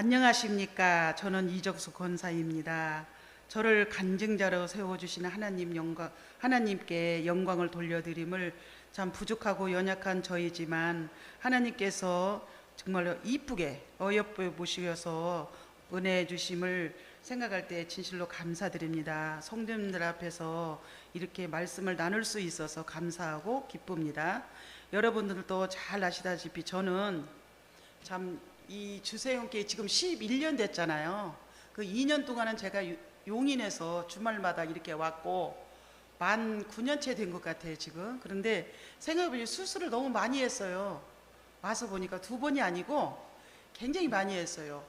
안녕하십니까. 저는 이적수 권사입니다. 저를 간증자로 세워주시는 하나님 영광, 하나님께 영광을 돌려드림을 참 부족하고 연약한 저이지만 하나님께서 정말로 이쁘게 어여쁘게 보시어서 은혜 주심을 생각할 때 진실로 감사드립니다. 성도님들 앞에서 이렇게 말씀을 나눌 수 있어서 감사하고 기쁩니다. 여러분들도 잘 아시다시피 저는 참 이 주세용께 지금 11년 됐잖아요. 그 2년 동안은 제가 유- 용인에서 주말마다 이렇게 왔고 만 9년째 된 것 같아요 지금. 그런데 생각해보니 수술을 너무 많이 했어요. 와서 보니까 두 번이 아니고 굉장히 많이 했어요.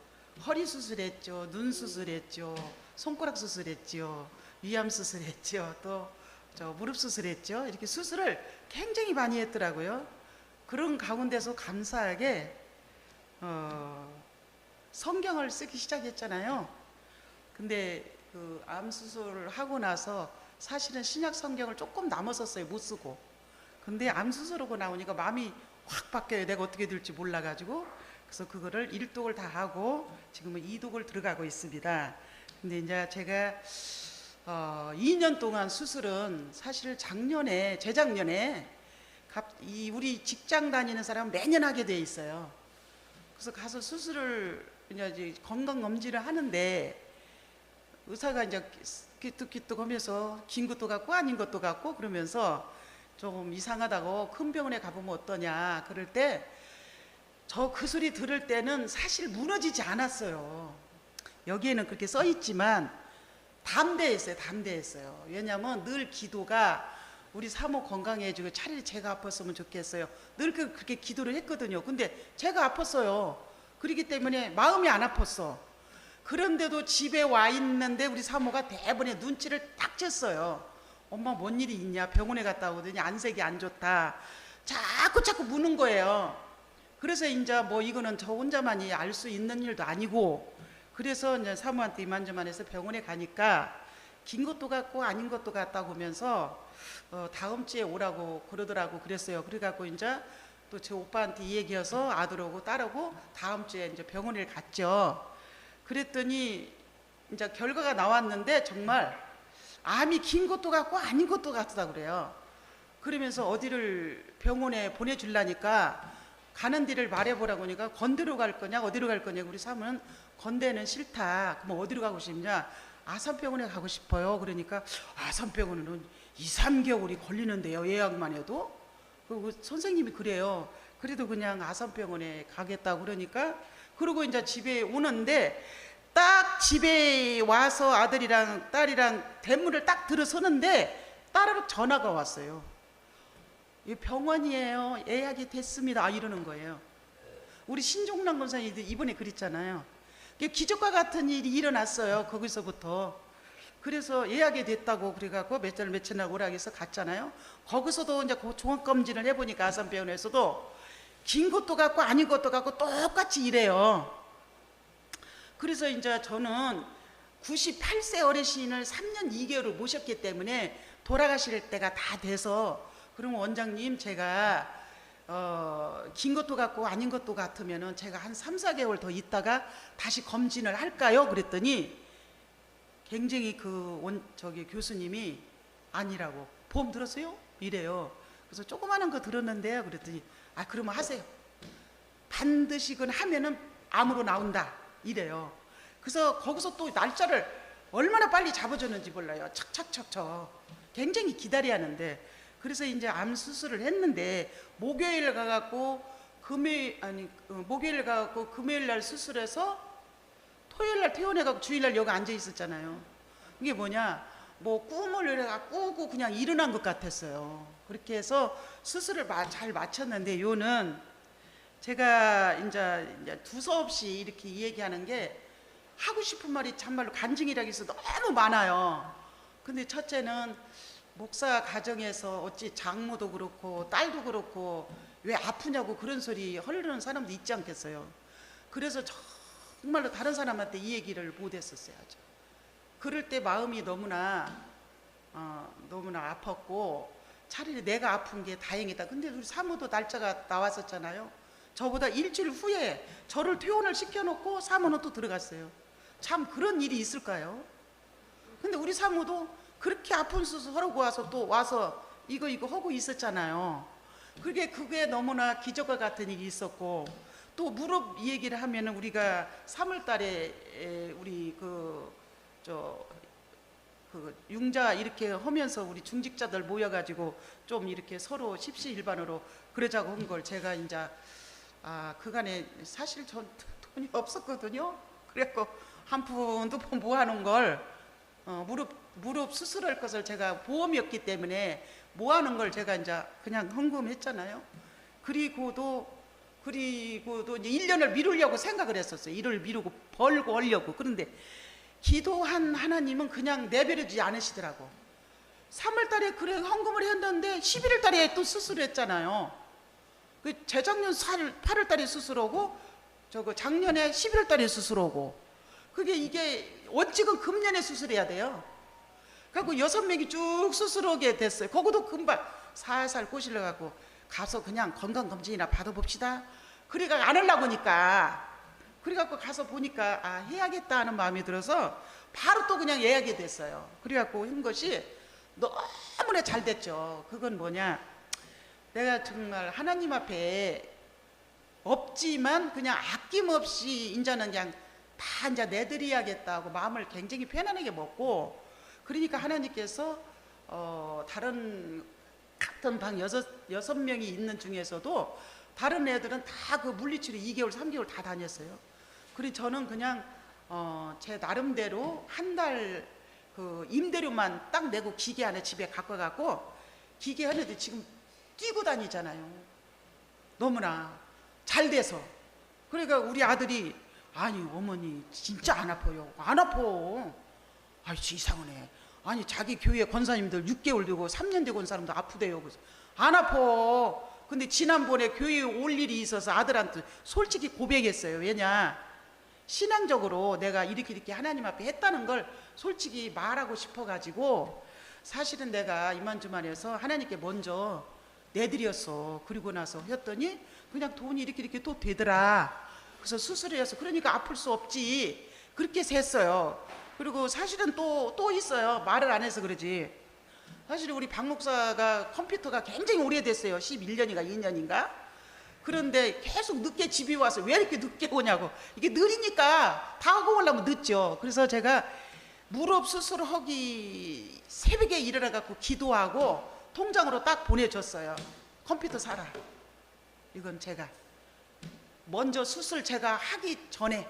허리 수술했죠, 눈 수술했죠, 손가락 수술했죠, 위암 수술했죠, 또 저 무릎 수술했죠. 이렇게 수술을 굉장히 많이 했더라고요. 그런 가운데서 감사하게 어, 성경을 쓰기 시작했잖아요. 근데 그 암 수술을 하고 나서 사실은 신약 성경을 조금 남았었어요. 못 쓰고. 근데 암 수술하고 나오니까 마음이 확 바뀌어요. 내가 어떻게 될지 몰라가지고. 그래서 그거를 일독을 다 하고 지금은 이독을 들어가고 있습니다. 근데 이제 제가 어, 2년 동안 수술은 사실 작년에 재작년에 갑- 이 우리 직장 다니는 사람은 매년 하게 돼 있어요. 그래서 가서 수술을 이제 건강 검진을 하는데 의사가 이제 기뚝기뚝 하면서 긴 것도 같고 아닌 것도 같고 그러면서 조금 이상하다고 큰 병원에 가보면 어떠냐 그럴 때 저 그 소리 들을 때는 사실 무너지지 않았어요. 여기에는 그렇게 써 있지만 담대했어요. 담대했어요. 왜냐하면 늘 기도가 우리 사모 건강해지고 차라리 제가 아팠으면 좋겠어요. 늘 그- 그렇게 기도를 했거든요. 근데 제가 아팠어요. 그렇기 때문에 마음이 안 아팠어. 그런데도 집에 와 있는데 우리 사모가 대번에 눈치를 딱 챘어요. 엄마 뭔 일이 있냐? 병원에 갔다 오더니 안색이 안 좋다. 자꾸 자꾸 무는 거예요. 그래서 이제 뭐 이거는 저 혼자만이 알 수 있는 일도 아니고 그래서 이제 사모한테 이만저만해서 병원에 가니까 긴 것도 같고 아닌 것도 같다고 하면서 어, 다음 주에 오라고 그러더라고 그랬어요. 그래갖고 이제 또 제 오빠한테 이 얘기해서 아들하고 딸하고 다음 주에 이제 병원에 갔죠. 그랬더니 이제 결과가 나왔는데 정말 암이 긴 것도 같고 아닌 것도 같다 그래요. 그러면서 어디를 병원에 보내주려니까 가는 길을 말해보라고 하니까 건대로 갈 거냐 어디로 갈 거냐 우리 사모는 건대는 싫다. 그럼 어디로 가고 싶냐? 아산병원에 가고 싶어요. 그러니까 아산병원은 2, 3개월이 걸리는데요. 예약만 해도. 그리고 선생님이 그래요. 그래도 그냥 아산병원에 가겠다고 그러니까 그러고 이제 집에 오는데 딱 집에 와서 아들이랑 딸이랑 대문을 딱 들어서는데 딸하고 전화가 왔어요. 이 병원이에요. 예약이 됐습니다. 아, 이러는 거예요. 우리 신종란 권사님 이번에 그랬잖아요. 이게 기적과 같은 일이 일어났어요. 거기서부터. 그래서 예약이 됐다고 그래갖고 몇 달 며칠 날 오라 해서 갔잖아요. 거기서도 이제 그 종합 검진을 해보니까 아산병원에서도 긴 것도 같고 아닌 것도 같고 똑같이 이래요. 그래서 이제 저는 98세 어르신을 3년 2개월을 모셨기 때문에 돌아가실 때가 다 돼서 그럼 원장님 제가 어, 긴 것도 같고 아닌 것도 같으면은 제가 한 3, 4개월 더 있다가 다시 검진을 할까요? 그랬더니 굉장히 그 원, 저기 교수님이 아니라고 보험 들었어요? 이래요. 그래서 조그마한 거 들었는데요. 그랬더니 아 그러면 하세요. 반드시 그건 하면은 암으로 나온다. 이래요. 그래서 거기서 또 날짜를 얼마나 빨리 잡아줬는지 몰라요. 착착착착. 굉장히 기다려야 하는데 그래서 이제 암 수술을 했는데 목요일 가갖고 금요일 아니 어, 목요일 가갖고 금요일 날 수술해서 토요일 날 퇴원해갖고 주일 날 여기 앉아 있었잖아요. 이게 뭐냐? 뭐 꿈을 내가 꾸고 그냥 일어난 것 같았어요. 그렇게 해서 수술을 마- 잘 마쳤는데 요는 제가 이제, 이제 두서없이 이렇게 얘기하는 게 하고 싶은 말이 참말로 간증이라고 해서 너무 많아요. 근데 첫째는 목사 가정에서 어찌 장모도 그렇고 딸도 그렇고 왜 아프냐고 그런 소리 허르는 사람도 있지 않겠어요. 그래서 정말로 다른 사람한테 이 얘기를 못 했었어요. 아주. 그럴 때 마음이 너무나 어, 너무나 아팠고 차라리 내가 아픈 게 다행이다. 근데 우리 사모도 날짜가 나왔었잖아요. 저보다 일주일 후에 저를 퇴원을 시켜놓고 사모는 또 들어갔어요. 참 그런 일이 있을까요? 근데 우리 사모도 그렇게 아픈 수술 하고 와서 또 와서 이거 이거 하고 있었잖아요. 그게 그게 너무나 기적과 같은 일이 있었고 또 무릎 얘기를 하면은 우리가 3월 달에 우리 그저 그 융자 이렇게 하면서 우리 중직자들 모여가지고 좀 이렇게 서로 십시일반으로 그러자고 한 걸 제가 이제 아 그간에 사실 전 돈이 없었거든요. 그래갖고 한 푼도 못 모아놓은 걸 어, 무릎 무릎 수술할 것을 제가 보험이었기 때문에 모아놓은 걸 제가 이제 그냥 헌금했잖아요. 그리고도 그리고도 이제 1년을 미루려고 생각을 했었어요. 일을 미루고 벌고 하려고. 그런데 기도한 하나님은 그냥 내버려주지 않으시더라고. 3월 달에 그래 헌금을 했는데 11월 달에 또 수술했잖아요. 그 재작년 8월 달에 수술하고 저거 작년에 11월 달에 수술하고 그게 이게 어찌건 금년에 수술해야 돼요. 그래갖고 여섯 명이 쭉 수술하게 됐어요. 거기도 금방 살살 꼬실러 갖고 가서 그냥 건강 검진이나 받아봅시다. 그래가 안 하려고 하니까 그래갖고 가서 보니까 아 해야겠다 하는 마음이 들어서 바로 또 그냥 예약이 됐어요. 그래갖고 한 것이 너무나 잘 됐죠. 그건 뭐냐? 내가 정말 하나님 앞에 없지만 그냥 아낌없이 인자는 그냥 다 이제 내드려야겠다고 마음을 굉장히 편안하게 먹고 그러니까 하나님께서 어 다른 같은 방 여섯 여섯 명이 있는 중에서도 다른 애들은 다 그 물리치료 2개월, 3개월 다 다녔어요. 그리고 저는 그냥 어, 제 나름대로 한 달 그 임대료만 딱 내고 기계 안에 집에 갖고 가고 기계 하는데 지금 뛰고 다니잖아요. 너무나 잘 돼서. 그러니까 우리 아들이 아니 어머니 진짜 안 아파요. 안 아파. 아이 이상하네. 아니 자기 교회 권사님들 6개월 되고 3년 되고 온 사람도 아프대요. 그래서 안 아파. 근데 지난번에 교회에 올 일이 있어서 아들한테 솔직히 고백했어요. 왜냐? 신앙적으로 내가 이렇게 이렇게 하나님 앞에 했다는 걸 솔직히 말하고 싶어가지고 사실은 내가 이만저만해서 하나님께 먼저 내드렸어. 그리고 나서 했더니 그냥 돈이 이렇게 이렇게 또 되더라. 그래서 수술해서 그러니까 아플 수 없지. 그렇게 했어요. 그리고 사실은 또 또 있어요. 말을 안 해서 그러지. 사실 우리 박 목사가 컴퓨터가 굉장히 오래됐어요. 11년인가 2년인가. 그런데 계속 늦게 집에 와서 왜 이렇게 늦게 오냐고. 이게 느리니까 다 하고 오려면 늦죠. 그래서 제가 무릎 수술 하기 새벽에 일어나 갖고 기도하고 통장으로 딱 보내줬어요. 컴퓨터 사라. 이건 제가 먼저 수술 제가 하기 전에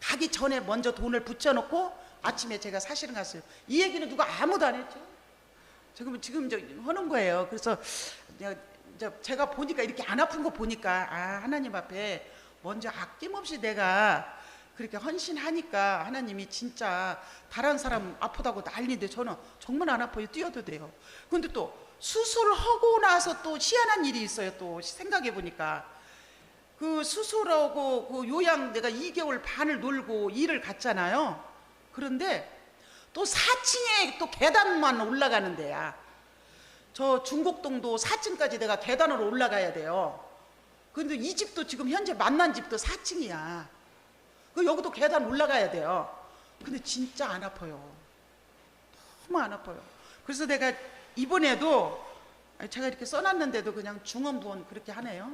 가기 전에 먼저 돈을 붙여놓고 아침에 제가 사실은 갔어요. 이 얘기는 누가 아무도 안 했죠. 지금 지금 저 하는 거예요. 그래서 제가 보니까 이렇게 안 아픈 거 보니까 아 하나님 앞에 먼저 아낌없이 내가 그렇게 헌신하니까 하나님이 진짜 다른 사람 아프다고 난리인데 저는 정말 안 아파요. 뛰어도 돼요. 근데 또 수술하고 나서 또 희한한 일이 있어요. 또 생각해 보니까 그 수술하고 그 요양 내가 2개월 반을 놀고 일을 갔잖아요. 그런데 또 4층에 또 계단만 올라가는 데야. 저 중곡동도 4층까지 내가 계단으로 올라가야 돼요. 근데 이 집도 지금 현재 만난 집도 4층이야. 그 여기도 계단 올라가야 돼요. 근데 진짜 안 아파요. 너무 안 아파요. 그래서 내가 이번에도 제가 이렇게 써놨는데도 그냥 중원부원 그렇게 하네요.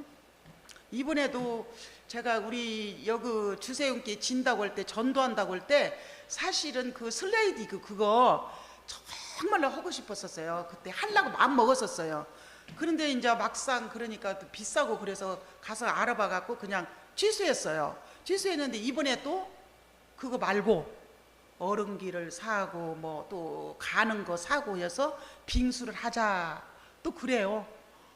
이번에도 제가 우리 여기 주세훈께 진다고 할 때 전도한다고 할 때 사실은 그 슬레이디 그 그거 정말로 하고 싶었었어요. 그때 하려고 마음 먹었었어요. 그런데 이제 막상 그러니까 또 비싸고 그래서 가서 알아봐 갖고 그냥 취소했어요. 취소했는데 이번에 또 그거 말고 어른기를 사고 뭐 또 가는 거 사고 해서 빙수를 하자 또 그래요.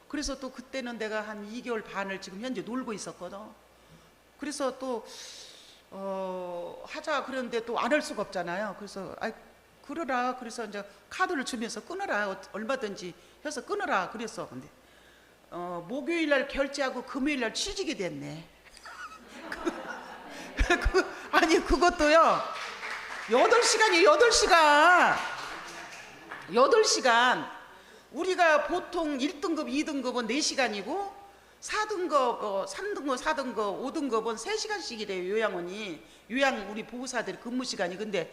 그래서 또 그때는 내가 한 2개월 반을 지금 현재 놀고 있었거든. 그래서 또 어, 하자 그러는데 또 안 할 수가 없잖아요. 그래서 아 그러라. 그래서 이제 카드를 주면서 끊어라. 어, 얼마든지 해서 끊어라. 그랬어. 근데 어, 목요일 날 결제하고 금요일 날 취직이 됐네. 그, 그, 아니 그것도요. 8시간이에요. 8시간. 8시간. 우리가 보통 1등급, 2등급은 4시간이고 4등급, 어, 3등급, 4등급, 5등급은 3시간씩이래요, 요양원이. 요양 우리 보호사들 근무 시간이. 근데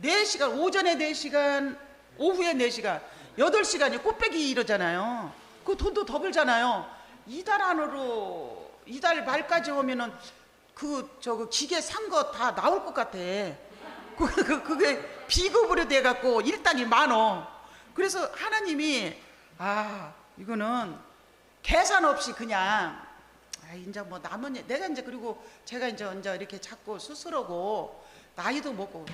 4시간, 오전에 4시간, 오후에 4시간, 8시간이 꽃배기 이러잖아요. 그 돈도 더 벌잖아요. 이달 안으로, 이달 말까지 오면은 그, 저거 기계 산 거 다 나올 것 같아. 그, 그, 그게 비급으로 돼갖고 일당이 많어. 그래서 하나님이, 아, 이거는 계산 없이 그냥 아 이제 뭐 남은 일- 내가 이제 그리고 제가 이제 언제 이렇게 자꾸 스스로고 나이도 먹고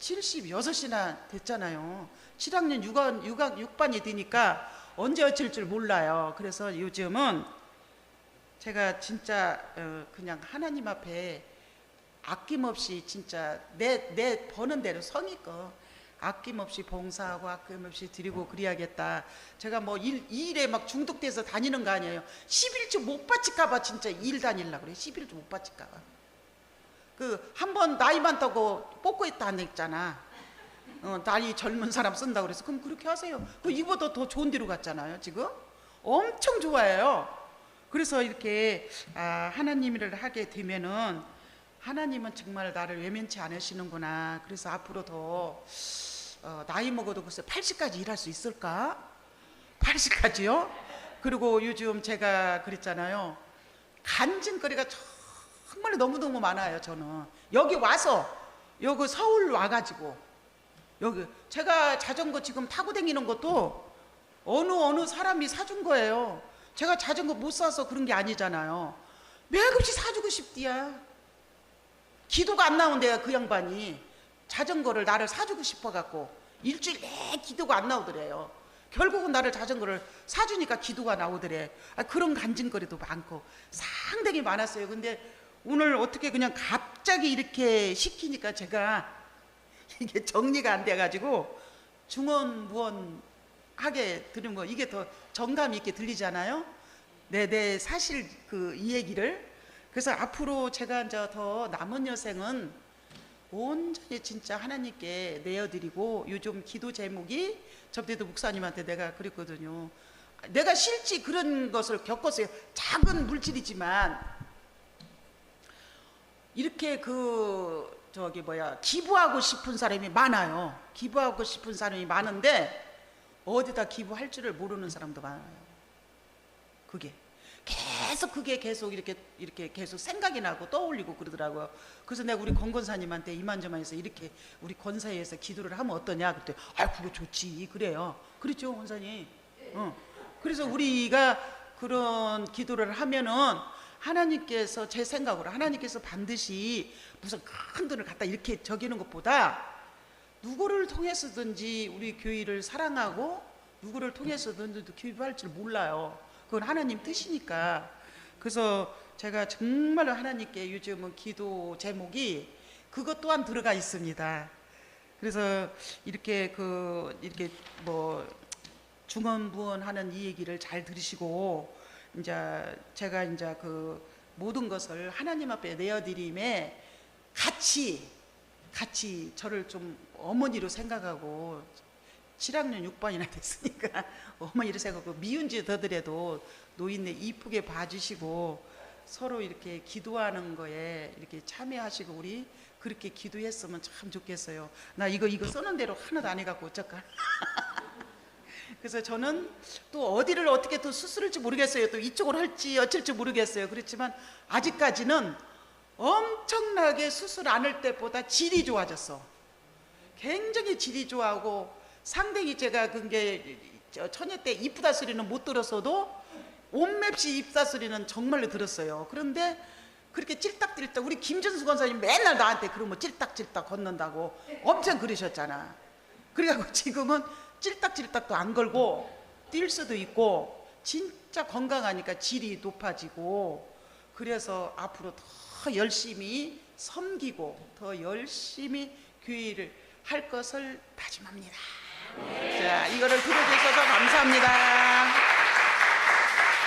76이나 됐잖아요. 7학년 6학, 6학, 6반이 되니까 언제 어쩔 줄 몰라요. 그래서 요즘은 제가 진짜 어, 그냥 하나님 앞에 아낌없이 진짜 내, 내 버는 대로 성의껏 아낌없이 봉사하고 아낌없이 드리고 그래야겠다. 제가 뭐 일, 이 일에 막 중독돼서 다니는 거 아니에요. 11주 못 바칠까봐 진짜 일 다닐라 그래. 11주 못 바칠까봐. 그 한 번 나이 많다고 뽑고 있다 안 했잖아. 어, 나이 젊은 사람 쓴다 그래서 그럼 그렇게 하세요. 그 이보다 더 좋은 데로 갔잖아요. 지금 엄청 좋아해요. 그래서 이렇게 아, 하나님을 하게 되면은 하나님은 정말 나를 외면치 않으시는구나. 그래서 앞으로 더 어, 나이 먹어도 글쎄 80까지 일할 수 있을까? 80까지요? 그리고 요즘 제가 그랬잖아요. 간증거리가 정말 너무너무 많아요, 저는. 여기 와서, 여기 서울 와가지고, 여기, 제가 자전거 지금 타고 다니는 것도 어느 어느 사람이 사준 거예요. 제가 자전거 못 사서 그런 게 아니잖아요. 매급시 사주고 싶디야. 기도가 안 나온대요, 그 양반이. 자전거를 나를 사주고 싶어갖고 일주일 내 기도가 안 나오더래요. 결국은 나를 자전거를 사주니까 기도가 나오더래. 아, 그런 간증거리도 많고 상당히 많았어요. 근데 오늘 어떻게 그냥 갑자기 이렇게 시키니까 제가 이게 정리가 안 돼가지고 중언무언 하게 들은 거 이게 더 정감 있게 들리잖아요. 네, 네 사실 그 이 얘기를 그래서 앞으로 제가 이제 더 남은 여생은 온전히 진짜 하나님께 내어드리고 요즘 기도 제목이 저때도 목사님한테 내가 그랬거든요. 내가 실제 그런 것을 겪었어요. 작은 물질이지만 이렇게 그 저기 뭐야 기부하고 싶은 사람이 많아요. 기부하고 싶은 사람이 많은데 어디다 기부할 줄을 모르는 사람도 많아요. 그게 계속 그게 계속 이렇게 이렇게 계속 생각이 나고 떠올리고 그러더라고요. 그래서 내가 우리 권권사님한테 이만저만해서 이렇게 우리 권사에서 기도를 하면 어떠냐 그때 아 그거 좋지 그래요. 그렇죠 권사님. 어. 그래서 우리가 그런 기도를 하면은 하나님께서 제 생각으로 하나님께서 반드시 무슨 큰 돈을 갖다 이렇게 적이는 것보다 누구를 통해서든지 우리 교회를 사랑하고 누구를 통해서든지 기부할 줄 몰라요. 그건 하나님 뜻이니까. 그래서 제가 정말로 하나님께 요즘은 기도 제목이 그것 또한 들어가 있습니다. 그래서 이렇게 그 이렇게 뭐 중언부언하는 이 얘기를 잘 들으시고 이제 제가 이제 그 모든 것을 하나님 앞에 내어드림에 같이 같이 저를 좀 어머니로 생각하고 7학년 6반이나 됐으니까 어머니를 생각하고 미운 지 더더라도 노인네 이쁘게 봐주시고 서로 이렇게 기도하는 거에 이렇게 참여하시고 우리 그렇게 기도했으면 참 좋겠어요. 나 이거 이거 써는 대로 하나도 안 해갖고 어쩔까? 그래서 저는 또 어디를 어떻게 또 수술할지 모르겠어요. 또 이쪽으로 할지 어쩔지 모르겠어요. 그렇지만 아직까지는 엄청나게 수술 안 할 때보다 질이 좋아졌어. 굉장히 질이 좋아하고 상당히 제가 그게 처녀 때 이쁘다 소리는 못 들었어도 온맵시 입사 소리는 정말로 들었어요. 그런데 그렇게 찔딱찔딱 우리 김준수 권사님 맨날 나한테 뭐 찔딱찔딱 걷는다고 엄청 그러셨잖아. 그래갖고 지금은 찔딱찔딱도 안 걸고 뛸 수도 있고 진짜 건강하니까 질이 높아지고 그래서 앞으로 더 열심히 섬기고 더 열심히 교회를 할 것을 다짐합니다. 자, 이거를 들어주셔서 감사합니다.